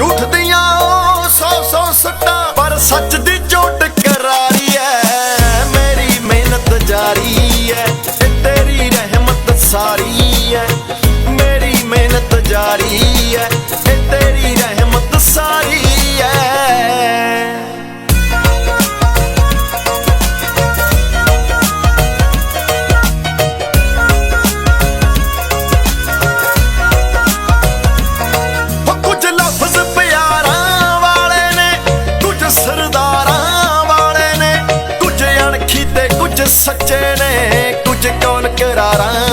ਝੂਠ ਦੀਆਂ ਸੌ ਸੌ ਸੱਟਾਂ, ਪਰ ਸੱਚ ਦੀ ਚੋਟ ਕਰਾਰੀ ਐ। ਮੇਰੀ ਮਿਹਨਤ ਜਾਰੀ ਐ ਤੇ ਤੇਰੀ ਰਹਿਮਤ ਸਾਰੀ ਐ। ਮੇਰੀ ਮਿਹਨਤ ਜਾਰੀ ਸੱਚੇ ਨੇ ਕੁਝ ਕੌਣ ਕਰਾਰਾ?